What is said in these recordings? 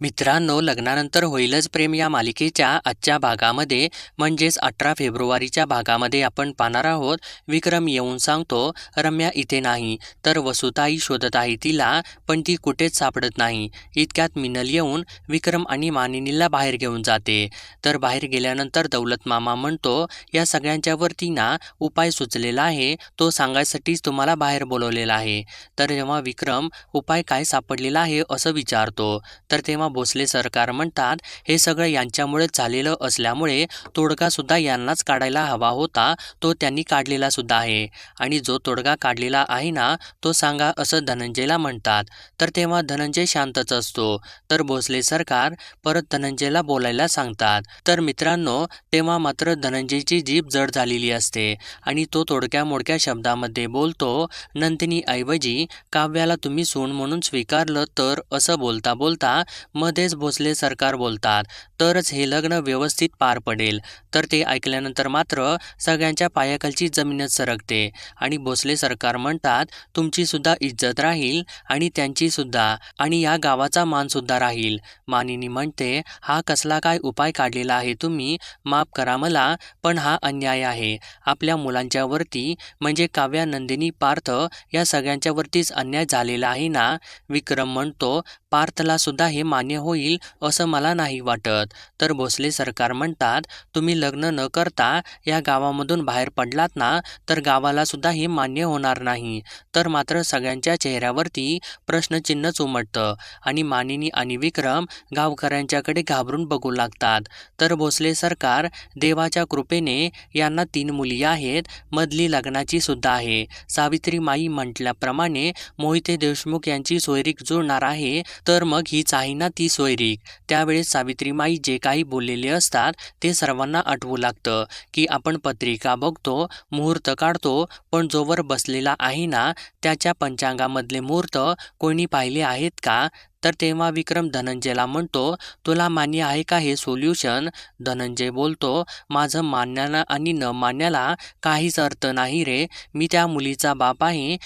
मित्रांनो लग्नानंतर होईलच प्रेम या मालिकेच्या आजच्या भागामध्ये. म्हणजेच अठरा फेब्रुवारीच्या भागामध्ये आपण पाहणार आहोत. विक्रम येऊन सांगतो रम्या इथे नाही तर वसुताई शोधत आहे तिला पण ती कुठेच सापडत नाही. इतक्यात मिनल येऊन विक्रम आणि मानिनीला बाहेर घेऊन जाते. तर बाहेर गेल्यानंतर दौलत मामा म्हणतो या सगळ्यांच्यावरती ना उपाय सुचलेला आहे. तो सांगायसाठीच तुम्हाला बाहेर बोलवलेला आहे. तर जेव्हा विक्रम उपाय काय सापडलेला आहे? असं विचारतो. तर तेव्हा भोसले सरकार म्हणतात हे सगळं यांच्यामुळेच झालेलं असल्यामुळे तोडगासुद्धा यांनाच काढायला हवा होता तो त्यांनी काढलेला सुद्धा आहे. आणि जो तोडगा काढलेला आहे ना तो सांगा असं धनंजयला म्हणतात. तर तेव्हा धनंजय शांतच असतो. तर भोसले सरकार परत धनंजयला बोलायला सांगतात. तर मित्रांनो तेव्हा मात्र धनंजयची जीभ जड झालेली असते. आणि तो तोडक्या मोडक्या शब्दामध्ये बोलतो नंदिनी ऐवजी काव्याला तुम्ही सून म्हणून स्वीकारलं तर असं बोलता बोलता मध्येच भोसले सरकार बोलतात. तरच हे लग्न व्यवस्थित पार पडेल. तर ते ऐकल्यानंतर मात्र सगळ्यांच्या पायाखालची जमीनच सरकते. आणि भोसले सरकार म्हणतात तुमची सुद्धा इज्जत राहील आणि त्यांची सुद्धा. आणि या गावाचा मान सुद्धा राहील मानिनी म्हणते हा कसला काय उपाय काढलेला आहे तुम्ही? माफ करा मला पण हा अन्याय आहे. आपल्या मुलांच्यावरती म्हणजे काव्या नंदिनी पार्थ या सगळ्यांच्यावरतीच अन्याय झालेला आहे ना विक्रम म्हणतो पार्थला सुद्धा हे मान्य होईल असं मला नाही वाटत. तर भोसले सरकार म्हणतात तुम्ही लग्न न करता या गावामधून बाहेर पडलात ना तर गावाला सुद्धा हे मान्य होणार नाही. तर मात्र सगळ्यांच्या चेहऱ्यावरती प्रश्नचिन्हच उमटतं आणि मानिनी आणि विक्रम गावकऱ्यांच्याकडे घाबरून बघू लागतात. तर भोसले सरकार देवाच्या कृपेने यांना तीन मुली आहेत मधली लग्नाची सुद्धा आहे. सावित्री माई म्हटल्याप्रमाणे मोहिते देशमुख यांची सोयरीक जुळणार आहे तर मग हीच आहे ना ती सोयरीक त्यावेळेस सावित्रीमाई जे काही बोललेले असतात ते सर्वांना आठवू लागतं की आपण पत्रिका बघतो मुहूर्त काढतो पण जोवर बसलेला आहे ना त्याच्या पंचांगामधले मुहूर्त कोणी पाहिले आहेत का? तर तेव्हा विक्रम धनंजयला म्हणतो तुला मान्य आहे का हे सोल्युशन? धनंजय बोलतो माझं मान्याला आणि न मान्याला काहीच अर्थ नाही रे. मी त्या मुलीचा बाप आहे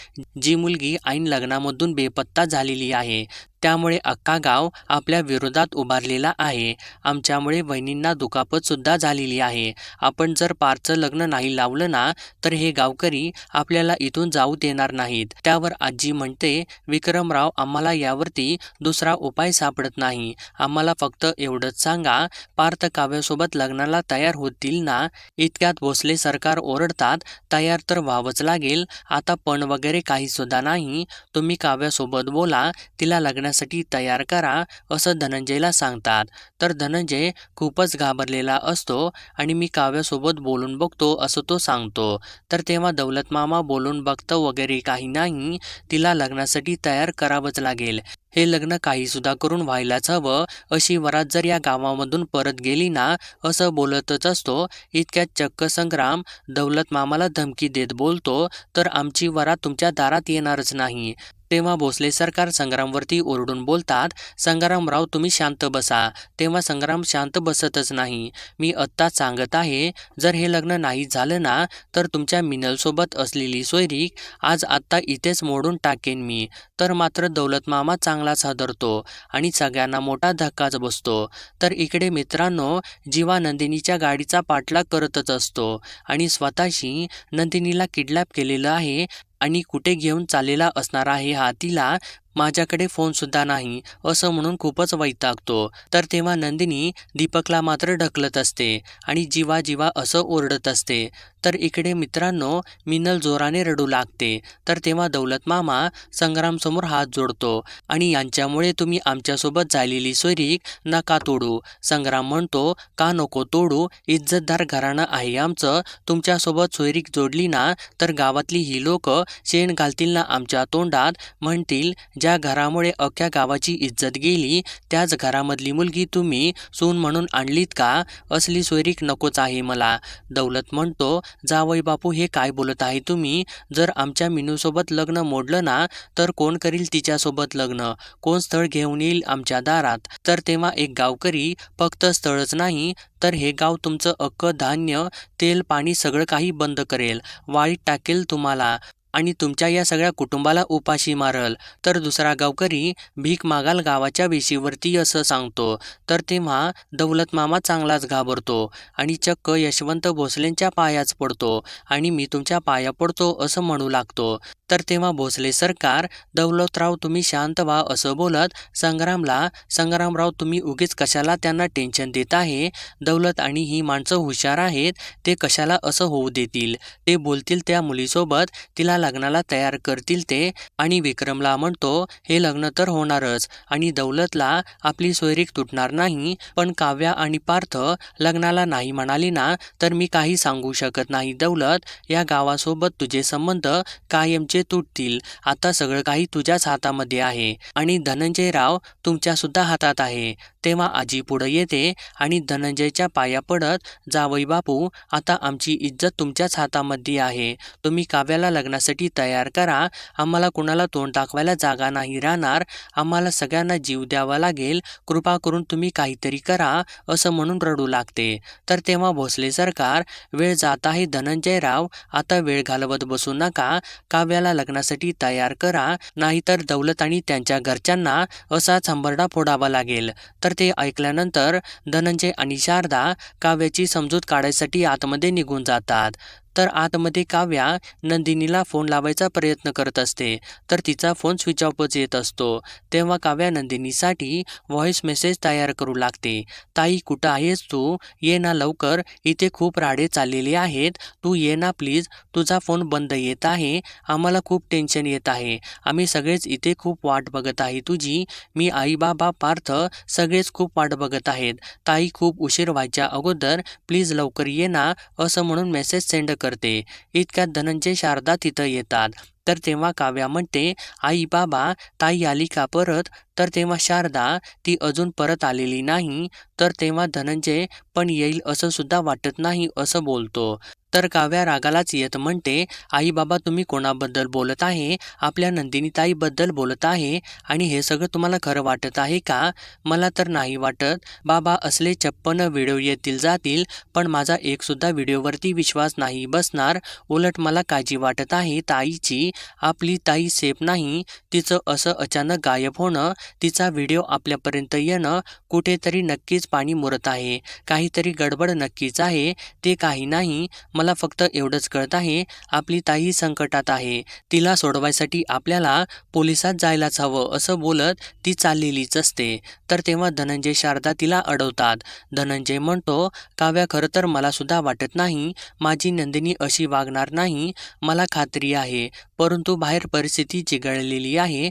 जी मुलगी ऐन लग्नामधून बेपत्ता झालेली आहे. त्यामुळे अख्खा गाव आपल्या विरोधात उभारलेला आहे. आमच्यामुळे वहिनींना दुखापतसुद्धा झालेली आहे. आपण जर पारचं लग्न नाही लावलं ना तर हे गावकरी आपल्याला इथून जाऊ देणार नाहीत. त्यावर आजी म्हणते विक्रमराव आम्हाला यावरती दुसरा उपाय सापडत नाही. आम्हाला फक्त एवढंच सांगा पार्थ काव्यासोबत लग्नाला तयार होतील ना? इतक्यात भोसले सरकार ओरडतात तयार तर व्हावंच लागेल. आता पण वगैरे काही सुद्धा नाही. तुम्ही काव्यासोबत बोला तिला लग्न करण्यासाठी तयार करा असं धनंजयला सांगतात. तर धनंजय खूपच घाबरलेला असतो आणि मी काव्यासोबत बोलून बघतो असं तो सांगतो. तर तेव्हा दौलत मामा बोलून बघतं वगैरे काही नाही तिला लग्नासाठी तयार करावंच लागेल. हे लग्न काही सुद्धा करून व्हायलाच हवं. अशी वरात जर या गावामधून परत गेली ना असं बोलतच असतो. इतक्यात चक्क संग्राम दौलत मामाला धमकी देत बोलतो तर आमची वरात तुमच्या दारात येणारच नाही. तेव्हा भोसले सरकार संग्रामवरती ओरडून बोलतात संग्रामराव तुम्ही शांत बसा. तेव्हा संग्राम शांत बसतच नाही. मी आत्ता सांगत आहे जर हे लग्न नाही झालं ना तर तुमच्या मिनलसोबत असलेली सोयरीक आज आत्ता इथेच मोडून टाकेन मी. तर मात्र दौलत मामा चांगलाच हादरतो आणि सगळ्यांना मोठा धक्काच बसतो. तर इकडे मित्रांनो जीवा नंदिनीच्या गाडीचा पाठलाग करतच असतो आणि स्वतःशी नंदिनीला किडनॅप केलेलं आहे आणि कुठे घेऊन चाललेला असणार आहे हा तिला माझ्याकडे फोनसुद्धा नाही असं म्हणून खूपच वैतागतो. तर तेव्हा नंदिनी दीपकला मात्र ढकलत असते आणि जीवा जीवा असं ओरडत असते. तर इकडे मित्रांनो मिनल जोराने रडू लागते. तर तेव्हा दौलत मामा संग्रामसमोर हात जोडतो आणि यांच्यामुळे तुम्ही आमच्यासोबत झालेली सोयरीक नका तोडू. संग्राम म्हणतो का नको तोडू? इज्जतदार घराणं आहे आमचं. तुमच्यासोबत सोयरीक जोडली ना तर गावातली ही लोक शेण घालतील ना आमच्या तोंडात म्हणतील ज्या घरामुळे अख्ख्या गावाची इज्जत गेली त्याच घरामधली मुलगी तुम्ही सून म्हणून आणलीत का? असली सोयरीक नकोच आहे मला. दौलत म्हणतो जावई बापू हे काय बोलत आहे तुम्ही? जर आमच्या मिनूसोबत लग्न मोडलं ना तर कोण करील तिच्यासोबत लग्न? कोण स्थळ घेऊन येईल आमच्या दारात? तर तेव्हा एक गावकरी फक्त स्थळच नाही तर हे गाव तुमचं अक्क धान्य तेल पाणी सगळं काही बंद करेल. वाळीत टाकेल तुम्हाला. आणि तुमच्या या सगळ्या कुटुंबाला उपाशी मारल तर दुसरा गावकरी भीक मागाल गावाच्या वेशीवरती असं सांगतो. तर तेव्हा दौलत मामा चांगलाच घाबरतो आणि चक्क यशवंत भोसलेंच्या पायाच पडतो आणि मी तुमच्या पाया पडतो असं म्हणू लागतो. तर तेव्हा भोसले सरकार दौलतराव तुम्ही शांत व्हा असं बोलत संग्रामला संग्रामराव तुम्ही उगीच कशाला त्यांना टेन्शन देत आहे? दौलत आणि ही माणसं हुशार आहेत ते कशाला असं होऊ देतील? ते बोलतील त्या मुलीसोबत तिला लग्नाला तयार करतील ते. आणि विक्रमला म्हणतो हे लग्न तर होणारच. आणि दौलतला आपली सोयरीक तुटणार नाही. पण काव्या आणि पार्थ लग्नाला नाही म्हणाली ना तर मी काही सांगू शकत नाही. दौलत या गावासोबत तुझे संबंध कायमचे तुटतील. आता सगळं काही तुझ्याच हातामध्ये आहे. आणि धनंजयराव तुमच्या सुद्धा हातात आहे. तेव्हा आजी पुढे येते आणि धनंजयच्या पाया पडत जावई बापू आता आमची इज्जत तुमच्याच हातामध्ये आहे. तुम्ही काव्याला लग्नासाठी तयार करा. आम्हाला कुणाला तोंड दाखवायला जागा नाही राहणार. आम्हाला सगळ्यांना जीव द्यावा लागेल. कृपा करून तुम्ही काहीतरी करा असं म्हणून रडू लागते. तर तेव्हा भोसले सरकार वेळ जात आहे धनंजय राव आता वेळ घालवत बसू नका. काव्याला लग्नासाठी तयार करा. नाहीतर दौलत आणि त्यांच्या घरच्यांना असा संभरडा फोडावा लागेल. तर ते ऐकल्यानंतर धनंजय आणि शारदा काव्याची समजूत काढायसाठी आतमध्ये निघून जातात. तर आतमध्ये काव्या नंदिनीला फोन लावायचा प्रयत्न करत असते. तर तिचा फोन स्विच ऑफच येत असतो. तेव्हा काव्या नंदिनीसाठी व्हॉइस मेसेज तयार करू लागते. ताई कुठं आहेस तू? ये ना लवकर. इथे खूप राडे चाललेले आहेत. तू ये ना प्लीज. तुझा फोन बंद येत आहे. आम्हाला खूप टेन्शन येत आहे. आम्ही सगळेच इथे खूप वाट बघत आहे तुझी. मी आई बाबा पार्थ सगळेच खूप वाट बघत आहेत. ताई खूप उशीर व्हायच्या अगोदर प्लीज लवकर ये ना. असं म्हणून मेसेज सेंड करते. इतक्यात धनंजय शारदा तिथं येतात. तर तेव्हा काव्या म्हणते आई बाबा ताई आली का परत? तर तेव्हा शारदा ती अजून परत आलेली नाही. तर तेव्हा धनंजय पण येईल असं सुद्धा वाटत नाही असं बोलतो. तर काव्या रागालाच येत म्हणते आई बाबा तुम्ही कोणाबद्दल बोलत आहे? आपल्या नंदिनी ताईबद्दल बोलत आहे? आणि हे सगळं तुम्हाला खरं वाटत आहे का? मला तर नाही वाटत. बाबा असले छप्पन व्हिडिओ येतील जातील पण माझा एकसुद्धा व्हिडिओवरती विश्वास नाही बसणार. उलट मला काळजी वाटत आहे ताईची. आपली ताई सेफ नाही तिचं असं अचानक गायब होणं तिचा व्हिडिओ आपल्यापर्यंत येणं कुठेतरी नक्कीच पाणी मुरत आहे. काहीतरी गडबड नक्कीच आहे. ते काही नाही. मला फक्त एवढंच कळत आहे आपली ताई संकटात आहे. तिला सोडवायसाठी आपल्याला पोलिसात जायलाच हवं असं बोलत ती चाललेलीच असते. तर तेव्हा धनंजय शारदा तिला अडवतात. धनंजय म्हणतो काव्या खरं तर मला सुद्धा वाटत नाही. माझी नंदिनी अशी वागणार नाही. मला खात्री आहे. परंतु बाहेर परिस्थिती चिघळलेली आहे.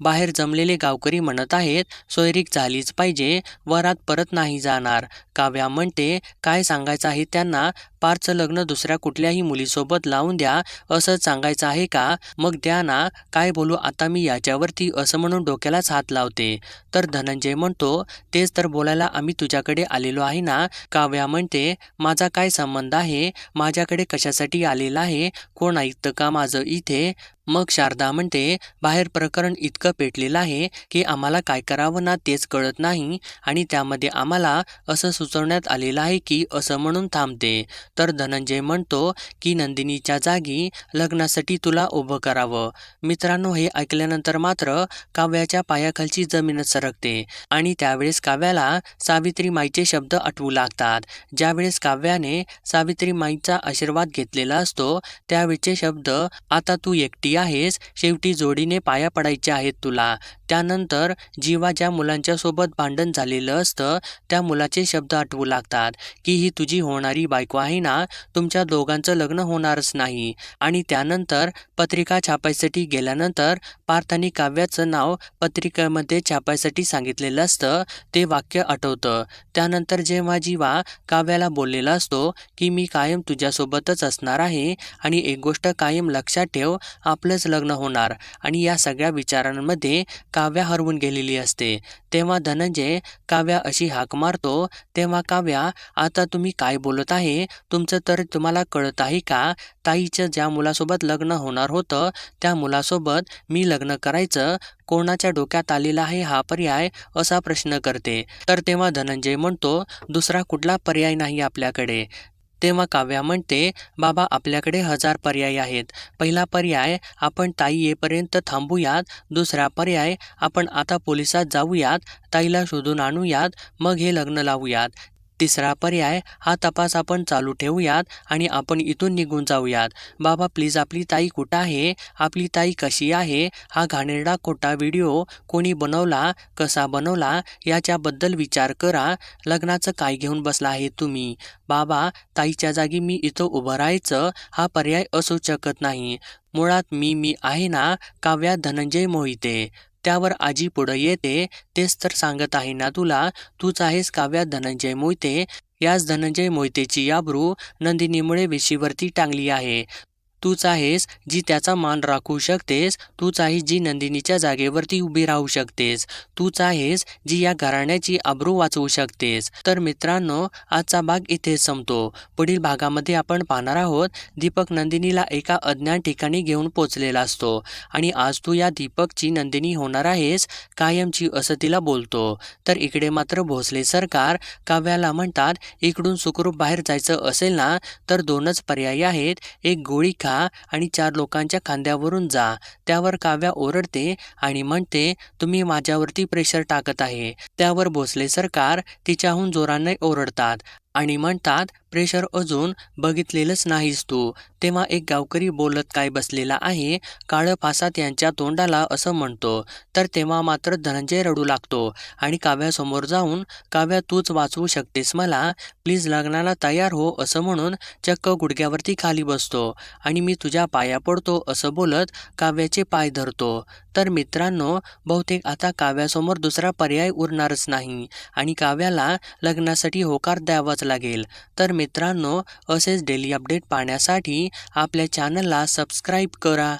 बाहेर जमलेले गावकरी म्हणत आहेत सोयरीक झालीच पाहिजे वरात परत नाही जाणार. काव्या म्हणते काय सांगायचं आहे त्यांना? पारचं लग्न दुसऱ्या कुठल्याही मुलीसोबत लावून द्या. असं सांगायचं आहे का? मग द्या ना. काय बोलू आता मी याच्यावरती असं म्हणून डोक्यालाच हात लावते. तर धनंजय म्हणतो तेच तर बोलायला आम्ही तुझ्याकडे आलेलो आहे ना. काव्या म्हणते माझा काय संबंध आहे? माझ्याकडे कशासाठी आलेला आहे? कोण ऐकतं का माझं इथे? मग शारदा म्हणते बाहेर प्रकरण इतकं पेटलेलं आहे की आम्हाला काय करावं ना तेच कळत नाही आणि त्यामध्ये आम्हाला असं सुचवण्यात आलेलं आहे की असं म्हणून थांबते. तर धनंजय म्हणतो की नंदिनीच्या जागी लग्नासाठी तुला उभं करावं. मित्रांनो हे ऐकल्यानंतर मात्र काव्याच्या पायाखालची जमीनच सरकते आणि त्यावेळेस काव्याला सावित्री माईचे शब्द आठवू लागतात. ज्यावेळेस काव्याने सावित्री माईचा आशीर्वाद घेतलेला असतो त्यावेळेचे शब्द आता तू एकटी आहेस शेवटी जोडीने पाया पडायच्या आहेत तुला. त्यानंतर जीवा ज्या मुलांच्या सोबत भांडण झालेलं असतं त्या मुलाचे शब्द आठवू लागतात की ही तुझी होणारी बायको आहे ना? तुमच्या दोघांचं लग्न होणारच नाही. आणि त्यानंतर पत्रिका छापायसाठी गेल्यानंतर पार्थाने काव्याचं नाव पत्रिकेमध्ये छापायसाठी सांगितलेलं असतं ते वाक्य आठवतं. त्यानंतर जेव्हा जीवा काव्याला बोललेला असतो की मी कायम तुझ्यासोबतच असणार आहे आणि एक गोष्ट कायम लक्षात ठेव आपलं आपलंच लग्न होणार आणि या सगळ्या विचारांमध्ये काव्या हरवून गेलेली असते. तेव्हा धनंजय काव्या अशी हाक मारतो तेव्हा काव्या आता तुम्ही काय बोलत आहे? तुमचं तर तुम्हाला कळत आहे का? ताईचं ज्या मुलासोबत लग्न होणार होतं त्या मुलासोबत मी लग्न करायचं कोणाच्या डोक्यात आलेला आहे हा पर्याय? असा प्रश्न करते. तर तेव्हा धनंजय म्हणतो दुसरा कुठला पर्याय नाही आपल्याकडे? तेव्हा काव्या म्हणते बाबा आपल्याकडे हजार पर्याय आहेत. पहिला पर्याय आपण ताई येईपर्यंत थांबूयात. दुसरा पर्याय आपण आता पोलिसात जाऊयात. ताईला शोधून आणूयात. मग हे लग्न लावूयात. तिसरा पर्याय हा तपास आपण चालू ठेवूयात आणि आपण इथून निघून जाऊयात. बाबा प्लीज आपली ताई कुठं आहे? आपली ताई कशी आहे? हा घाणेरडा खोटा व्हिडिओ कोणी बनवला कसा बनवला याच्याबद्दल विचार करा. लग्नाचं काय घेऊन बसला आहे तुम्ही? बाबा ताईच्या जागी मी इथं उभं राहायचं हा पर्याय असू शकत नाही. मुळात मी मी आहे ना काव्या धनंजय मोहिते. त्यावर आजी पुढं येते तेच तर सांगत आहे ना तुला तूच आहेस काव्या धनंजय मोहिते याच धनंजय मोहितेची याब्रू नंदिनीमुळे वेशीवरती टांगली आहे. तूच आहेस जी त्याचा मान राखू शकतेस तूच आहेस जी नंदिनीच्या जागेवरती उभी राहू शकतेस तूच आहेस जी या घराण्याची आबरू वाचवू शकतेस. तर मित्रांनो आजचा भाग इथेच संपतो. पुढील भागामध्ये आपण पाहणार आहोत दीपक नंदिनीला एका अज्ञात ठिकाणी घेऊन पोचलेला असतो आणि आज तू या दीपकची नंदिनी होणार आहेस कायमची असं तिला बोलतो. तर इकडे मात्र भोसले सरकार काव्याला म्हणतात इकडून सुखरूप बाहेर जायचं असेल ना तर दोनच पर्याय आहेत. एक गोळी खा आणि चार लोकांच्या खांद्यावरून जा. त्यावर काव्या ओरडते आणि म्हणते तुम्ही माझ्यावरती प्रेशर टाकत आहे. त्यावर भोसले सरकार तिच्याहून जोराने ओरडतात. आणि म्हणतात प्रेशर अजून बघितलेलंच नाहीस तू. तेव्हा एक गावकरी बोलत काय बसलेला आहे काळं फासात यांच्या तोंडाला असं म्हणतो. तर तेव्हा मात्र धनंजय रडू लागतो आणि काव्यासमोर जाऊन काव्या तूच वाचवू शकतेस मला? प्लीज लग्नाला तयार हो असं म्हणून चक्क गुडघ्यावरती खाली बसतो. आणि मी तुझ्या पाया पडतो असं बोलत काव्याचे पाय धरतो. तर मित्रांनो बहुतेक आता काव्यासमोर दुसरा पर्याय उरणारच नाही आणि काव्याला लग्नासाठी होकार द्यावाच लागेल. तर मित्रांनो असेच डेली अपडेट पाहण्यासाठी आपल्या चॅनलला सबस्क्राईब करा.